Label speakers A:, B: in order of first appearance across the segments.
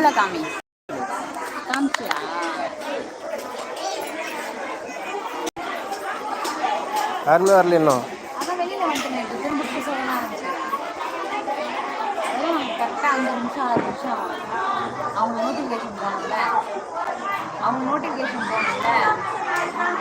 A: காமி கும்பலை காமி காமிச்சியா
B: யாருமே வரல இன்னும்
A: அஞ்சு நிமிஷம் ஆறு நிமிஷம் ஆகும். அவங்க நோட்டிஃபிகேஷன் போகணும்ல அவங்க நோட்டிஃபிகேஷன் போகணும்ல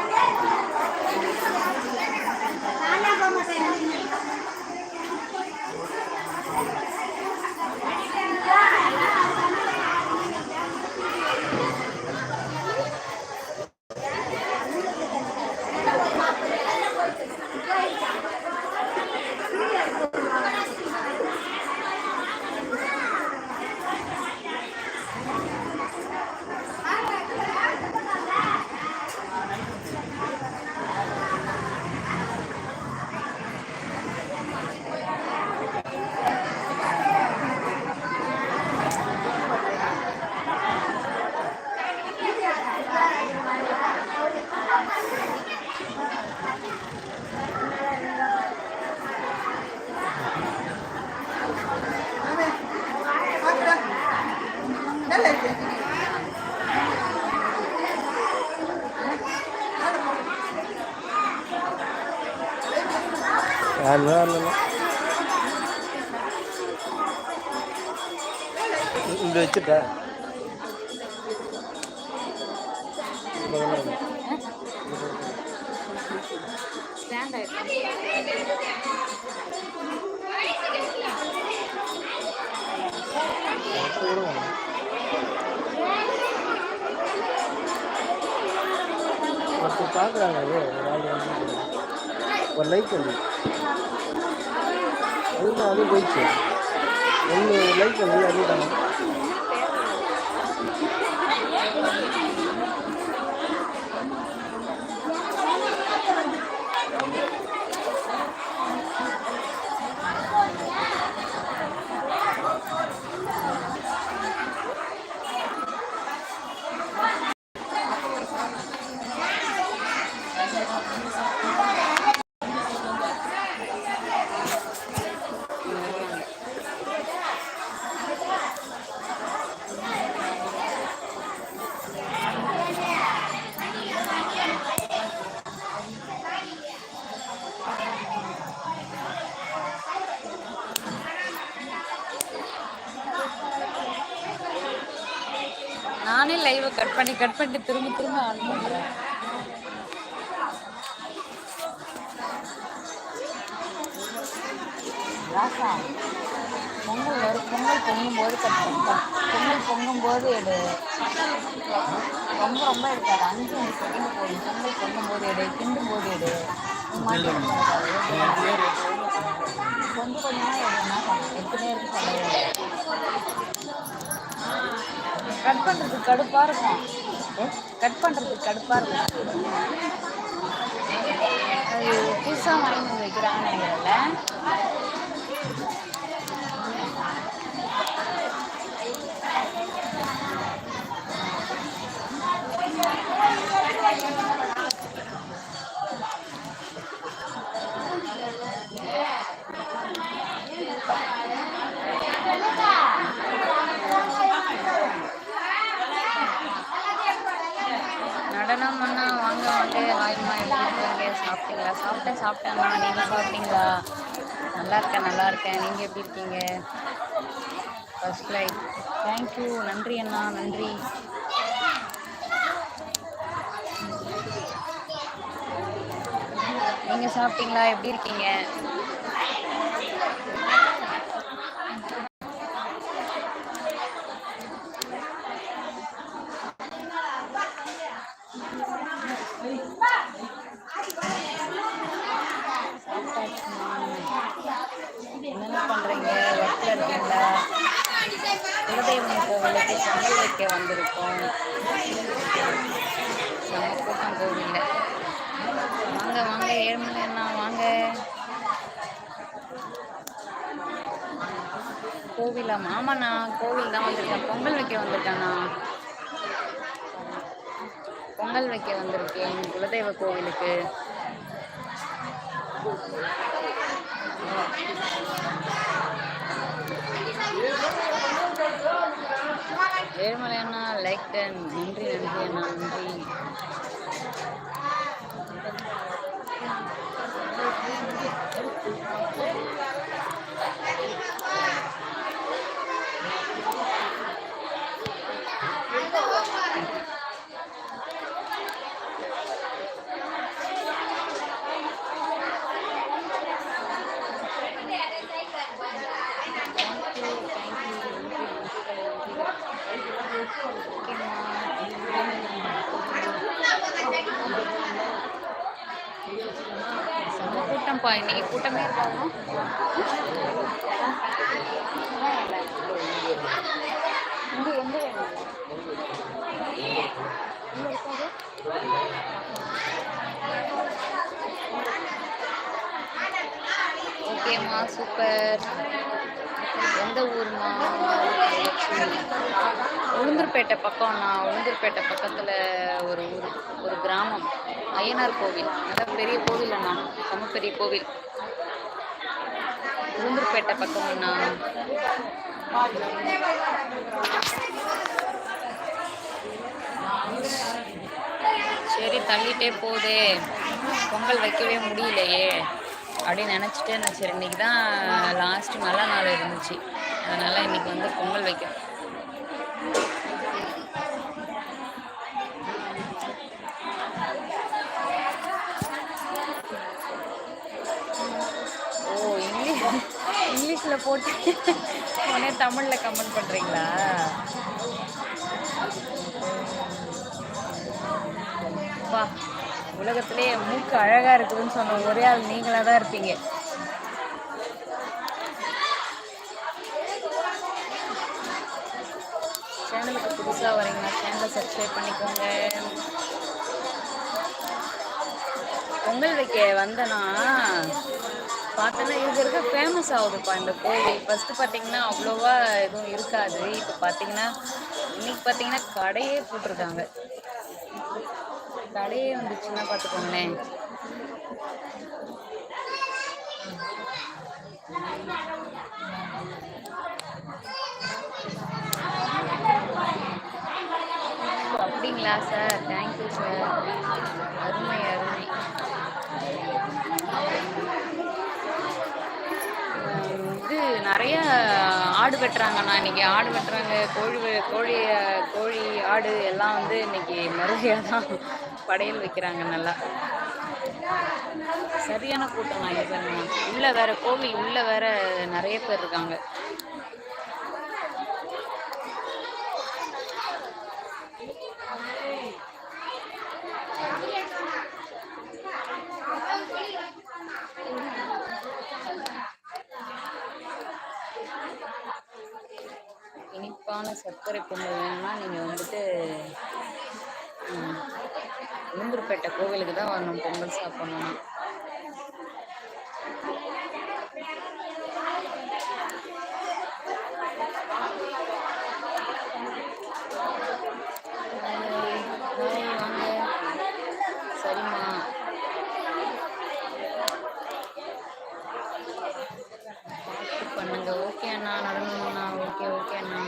B: யாருமே வரல இந்த வச்சுட்டா
A: ஸ்டாண்ட் ஆயிடுச்சு
B: ஒருத்தர் பார்க்குறாங்க அது ஒரு ஒரு லைக் வந்து அதுதான் அதுவும் போயிடுச்சு ஒன்று லைக் வந்து அதுதான்
A: Thank you. கட் பண்ணி கட் பண்ணிட்டு திரும்ப திரும்ப ஆன் பண்ணுறேன் ராசா பொங்கல் வரும் பொங்கல் பொங்கும்போது கட் பண்ணி. கட் பொங்கல் பொங்கும்போது எடு. ரொம்ப ரொம்ப எடுக்காது. அஞ்சு அஞ்சு செகண்ட் போதும் பொங்கல் பொங்கும்போது எடு. கிண்டும் போது எடு கட் பண்ணுறதுக்கு கடுப்பாக இருக்கும். கட் பண்ணுறதுக்கு கடுப்பாக இருக்கும். அது புதுசாக வாங்கி வைக்கிறாங்க வைக்கிறாங்கன்னு எங்கள்ல Thank நினைக்கிறேன்ல சாப்பிட்டேன். சாப்பிட்டேண்ணா நீங்கள் சாப்பிட்டீங்களா? நல்லா இருக்கேன் நல்லா இருக்கேன். நீங்கள் எப்படி இருக்கீங்க? ஃபர்ஸ்ட் லைக் தேங்க்யூ நன்றி அண்ணா நன்றி. நீங்கள் சாப்பிட்டீங்களா? எப்படி இருக்கீங்க? குலதெய்வம் கோவிலுக்கு பொங்கல் வைக்க வந்திருக்கோம் செம்ம கூட்டம் கோவிலில் வாங்க வாங்க ஏழுமலை அண்ணா வாங்க கோவிலா? மாமண்ணா கோவில் தான் வந்திருக்கேன் பொங்கல் வைக்க வந்திருக்கேண்ணா பொங்கல் வைக்க வந்திருக்கேன் குலதெய்வ கோவிலுக்கு வேறுமலை அண்ணா லைக் டன் நன்றி நன்றி அண்ணா நன்றி செம்ம கூட்டம்ப்பா இன்னைக்கு கூட்டமே இருக்காங்க ஓகேம்மா சூப்பர். எந்த ஊர்மா? உளுந்தூர்பேட்டை பக்கம்ண்ணா உளுந்தூர்பேட்டை பக்கத்தில் ஒரு ஊர் ஒரு கிராமம். ஐயனார் கோவில். நல்ல பெரிய கோவில் அண்ணா. ரொம்ப பெரிய கோவில். உளுந்தூர்பேட்டை பக்கம்ண்ணா சரி தள்ளிட்டே போகுதே பொங்கல் வைக்கவே முடியலையே. அப்படின்னு நினச்சிட்டே இருந்துச்சு இன்னைக்கு தான் லாஸ்ட்டு நல்ல நாள் இருந்துச்சு. அதனால் இன்னைக்கு வந்து பொங்கல் வைக்கிறோம் இங்கிலீஷில் போட்டு உடனே தமிழில் கமெண்ட் பண்ணுறீங்களா அப்பா உலகத்திலே மூக்கு அழகாக இருக்குதுன்னு சொன்ன ஒரே ஆள் நீங்களாக தான் இருப்பீங்க. சேனலுக்கு புதுசாக வரீங்கன்னா சேனலை சப்ஸ்கிரைப் பண்ணிக்கோங்க. பொங்கல் வைக்க வந்தேன்னா பார்த்தோன்னா இது இருக்க ஃபேமஸ் ஆகுதுப்பா இந்த கோவில். ஃபஸ்ட்டு பார்த்தீங்கன்னா அவ்வளோவா எதுவும் இருக்காது. இப்போ பார்த்தீங்கன்னா இன்னைக்கு பார்த்தீங்கன்னா கடையே போட்டிருக்காங்க. கடையே வந்துச்சுன்னா பார்த்துக்கோங்களேன். அப்படிங்களா சார் தேங்க்யூ சார் நிறைய ஆடு வெட்டுறாங்கண்ணா. இன்னைக்கு ஆடு வெட்டுறாங்க. கோழி கோழி கோழி ஆடு எல்லாம் வந்து இன்னைக்கு முறையாக தான் படையல் வைக்கிறாங்க நல்லா. சரியான கூட்டம் நான் இது. உள்ள வேற கோவில் உள்ளே வேறு நிறைய பேர் இருக்காங்க. இனிப்பான சர்க்கரை பொங்கல் வேணும்னா நீங்கள் வந்துட்டு உளுந்தூர்பேட்டை கோவிலுக்கு தான் வரணும் பொங்கல் சாப்பிட்ணுன்னா வாங்க. சரிம்மா பார்த்து பண்ணுங்க ஓகே அண்ணா நடனம்ண்ணா ஓகே ஓகே அண்ணா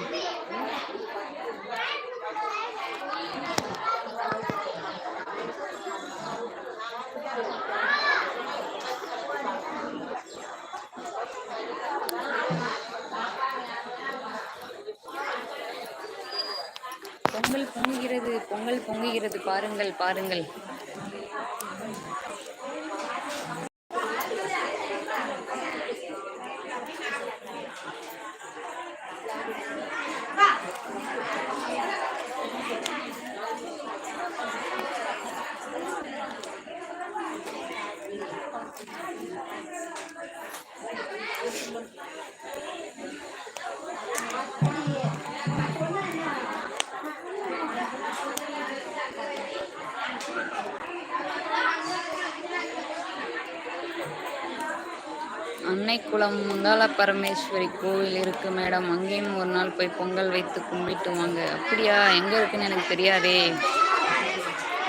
A: பொங்கல் பொங்குகிறது பொங்கல் பாருங்கள் பாருங்கள் Thank you. அன்னைக்குளம் மங்காள பரமேஸ்வரி கோவில் இருக்கு மேடம். அங்கேயும் ஒரு நாள் போய் பொங்கல் வைத்து கும்பிட்டு வாங்க. அப்படியா? எங்க இருக்குன்னு எனக்கு தெரியாதே.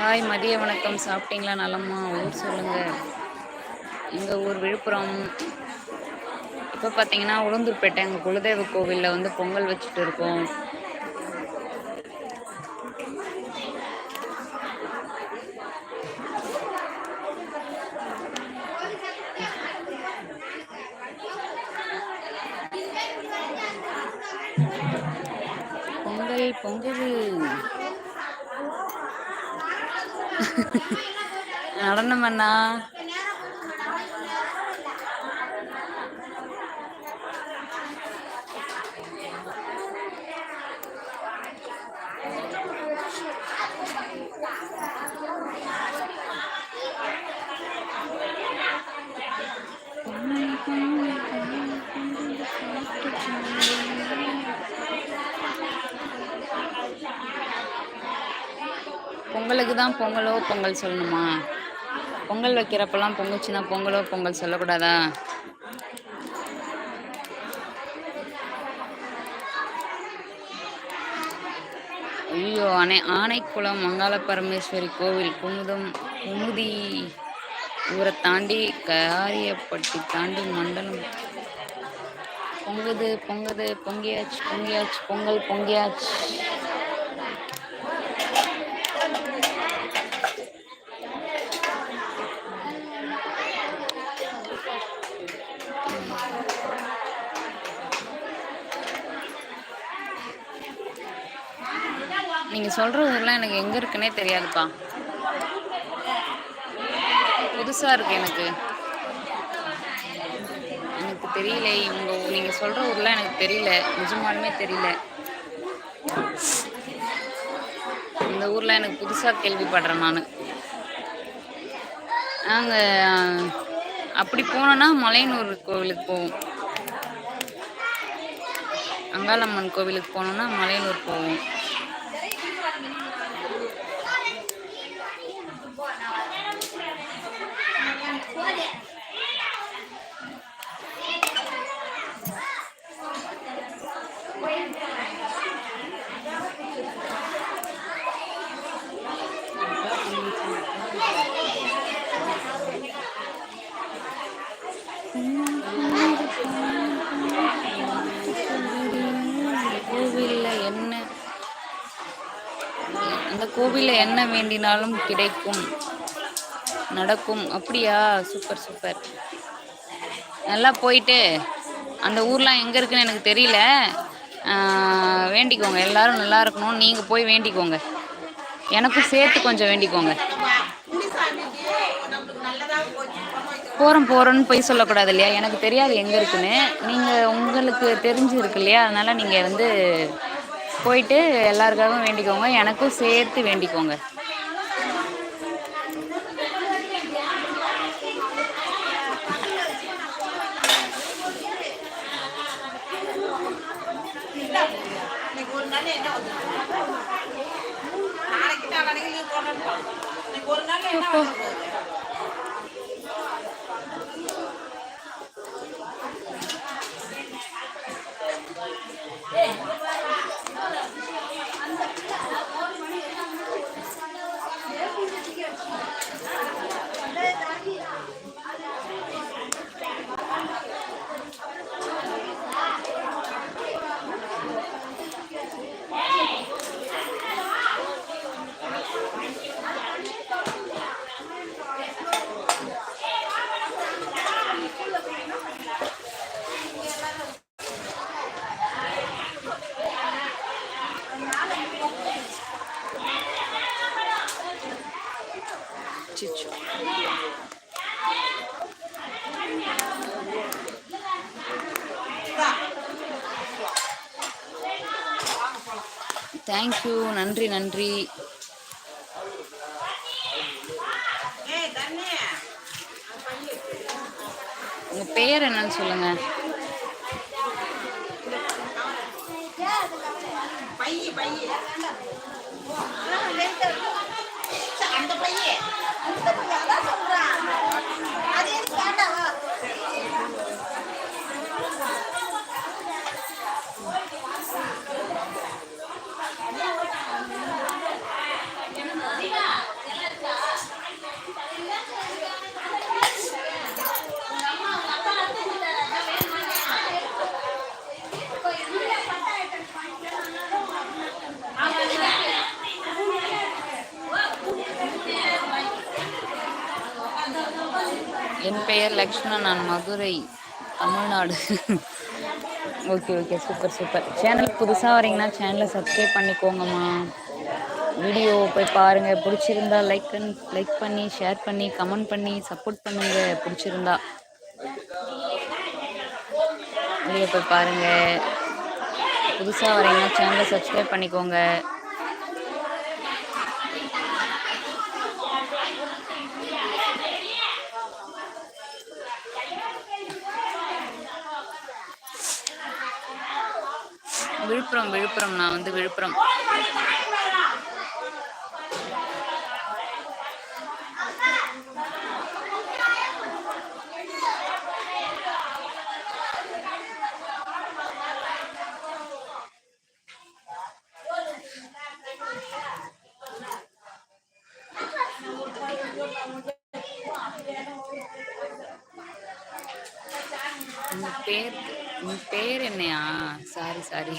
A: ஹாய் மதிய வணக்கம். சாப்பிட்டீங்களா நலமா? ஊர் சொல்லுங்க. எங்க ஊர் விழுப்புரம். இப்போ பார்த்தீங்கன்னா உளுந்தூர்பேட்டை எங்கள் குலதெய்வ கோவிலில் வந்து பொங்கல் வச்சுட்டு இருக்கோம். பொங்கல் பொங்குது நடனம் அண்ணா தான் பொங்கலோ பொங்கல் சொல்லணுமா? பொங்கல் வைக்கிறப்பெல்லாம் பொங்குச்சுன்னா பொங்கலோ பொங்கல் சொல்லக்கூடாதா? ஐயோ அணை ஆனைக்குளம் மங்காள பரமேஸ்வரி கோவில் குமுதம் குமுதி ஊரை தாண்டி காரியப்பட்டி தாண்டி மண்டலம். பொங்குது பொங்குது பொங்கியாச்சு பொங்கியாச்சு பொங்கல் பொங்கியாச்சு. சொல்கிற சொல்ற ஊர்லாம் எனக்கு எங்கே இருக்குன்னே தெரியாதுப்பா. புதுசாக இருக்கு எனக்கு. எனக்கு தெரியல. இவங்க நீங்கள் சொல்கிற ஊர்லாம் எனக்கு தெரியல. நிஜமாலுமே தெரியல. இந்த ஊரில் எனக்கு புதுசாக கேள்விப்படுறேன் நான். நாங்கள் அப்படி போனோன்னா மலையனூர் கோவிலுக்கு போவோம். அங்காளம்மன் கோவிலுக்கு போனோன்னா மலையனூர் போவோம். அந்த கோவிலில் என்ன வேண்டினாலும் கிடைக்கும். நடக்கும். அப்படியா? Super super. நல்லா போயிட்டு அந்த ஊர்லாம் எங்கே இருக்குன்னு எனக்கு தெரியல. வேண்டிக்கோங்க. எல்லாரும் நல்லா இருக்கணும். நீங்கள் போய் வேண்டிக்கோங்க. எனக்கும் சேர்த்து கொஞ்சம் வேண்டிக்கோங்க. போகிறோம் போகிறோன்னு போய் சொல்லக்கூடாது இல்லையா? எனக்கு தெரியாது எங்கே இருக்குன்னு. நீங்கள் உங்களுக்கு தெரிஞ்சு இருக்கு இல்லையா? அதனால் நீங்கள் வந்து போயிட்டு எல்லாருக்காகவும் வேண்டிக்கோங்க. எனக்கும் சேர்த்து வேண்டிக்கோங்க.
C: ஒரு நாள் என்ன Chicho.
A: தேங்க் யூ நன்றி நன்றி. உங்கள் பேர் என்னன்னு சொல்லுங்கள் பேர் லக்ஷ்மணன் நான் Madurai Tamil Nadu. Okay okay super super. Channel புதுசாக வரீங்கன்னா சேனலை சப்ஸ்கிரைப் பண்ணிக்கோங்கம்மா. வீடியோ போய் பாருங்கள் பிடிச்சிருந்தா லைக் லைக் பண்ணி ஷேர் பண்ணி கமெண்ட் பண்ணி சப்போர்ட் பண்ணுங்க. பிடிச்சிருந்தா. வீடியோ போய் பாருங்கள் புதுசாக வரீங்கன்னா சேனலை சப்ஸ்கிரைப் பண்ணிக்கோங்க. விழுப்புரம் விழுப்புரம் நான் வந்து விழுப்புரம் உங்க பேர் உன் பேர் என்னையா சாரி சாரி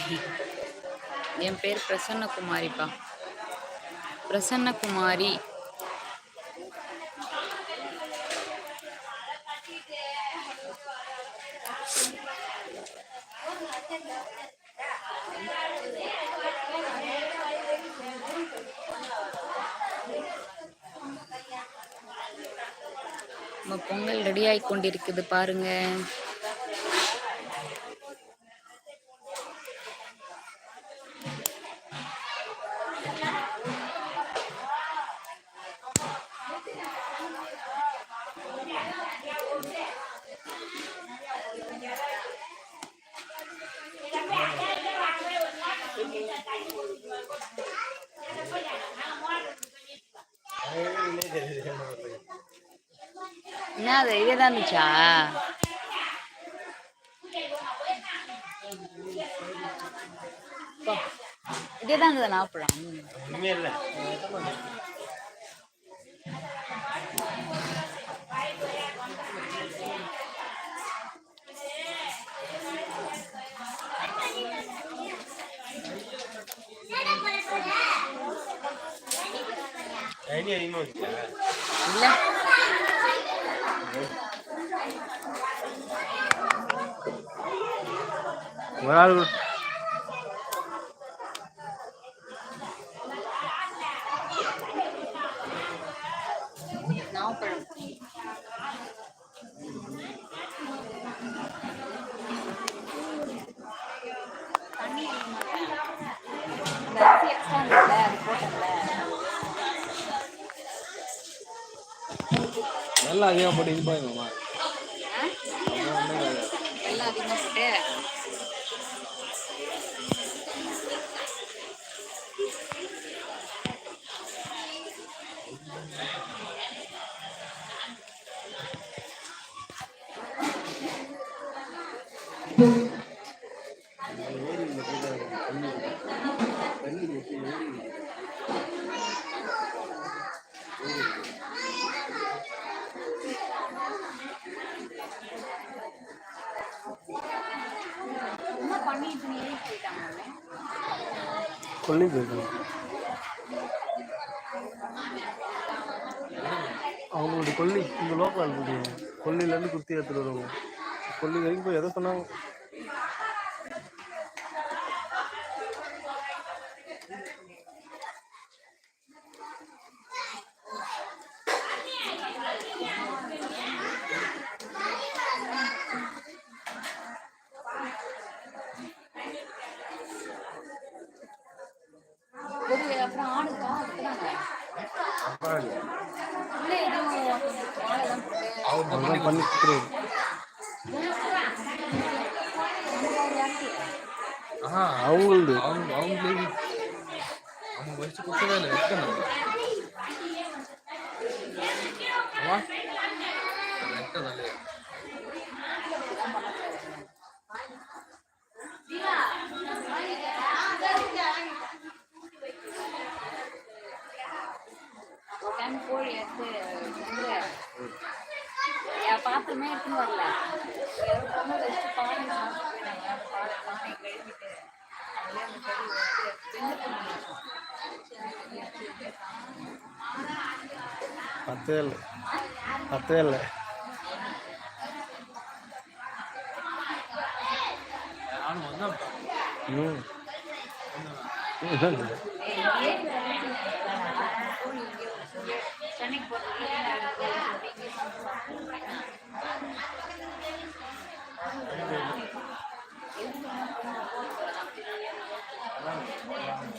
A: என் பேர் பிரசன்னகுமாரிப்பா. பிரசன்னகுமாரி. நம்ம பொங்கல் ரெடி ஆகி கொண்டிருக்குது பாருங்க. என்ன அது இதே தான் இருந்துச்சா. இதே தான் இருந்தது நாப்பழம்
B: இல்லை. વરાળ அதிகமாக போட்டு இது
A: பண்ணுவோம்
B: கொல்லி போயிருக்கணும் அவங்களுடைய கொல்லி இந்த லோக்கல் இருக்குது கொல்லிலேருந்து குத்தி எடுத்துட்டு வருவாங்க. கொல்லி வரைக்கும் போய் எதை சொன்னாங்க
A: கொடி அப்புறம் ஆடுக்கா அதுக்குதாங்க இல்லை எதுவும் வாழை தான் போட்டு
B: அதெல்லாம் பண்ணி கொடுத்துருவாரு
D: ஆஹா
B: அவங்களது.
D: அவங்க அவங்களே அவங்க வச்சு கொடுத்ததே இல்லை வைக்கணும்
A: கோழி எடுத்து பாத்திரமே எடுத்துன்னு வரல.
B: பத்தே இல்லை பத்தே இல்லை ம்
A: போகிறது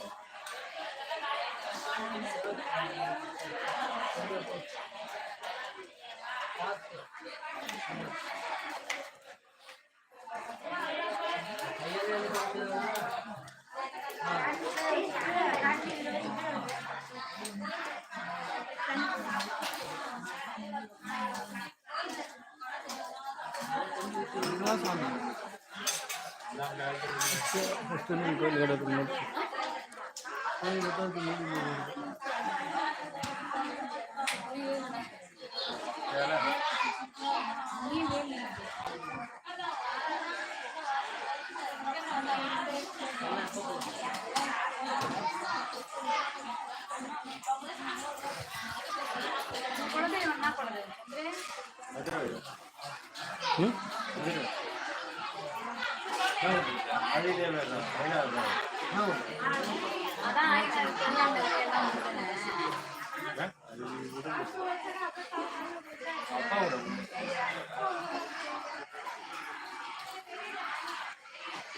B: ஃபஸ்ட்டு நீங்கள் கோயில் கிடக்கு கோயில்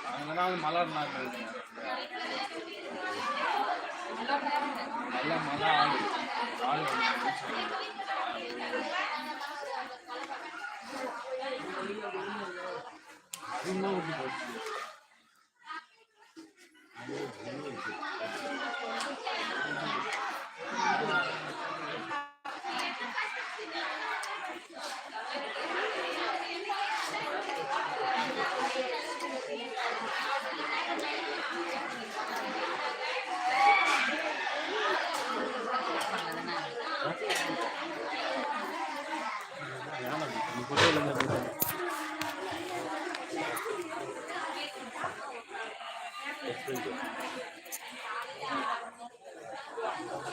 D: அங்கதான் மலர் நாட்கள் நல்ல மழை ஆடு ஆடு
B: அதிகமாக Thank you. Thank you.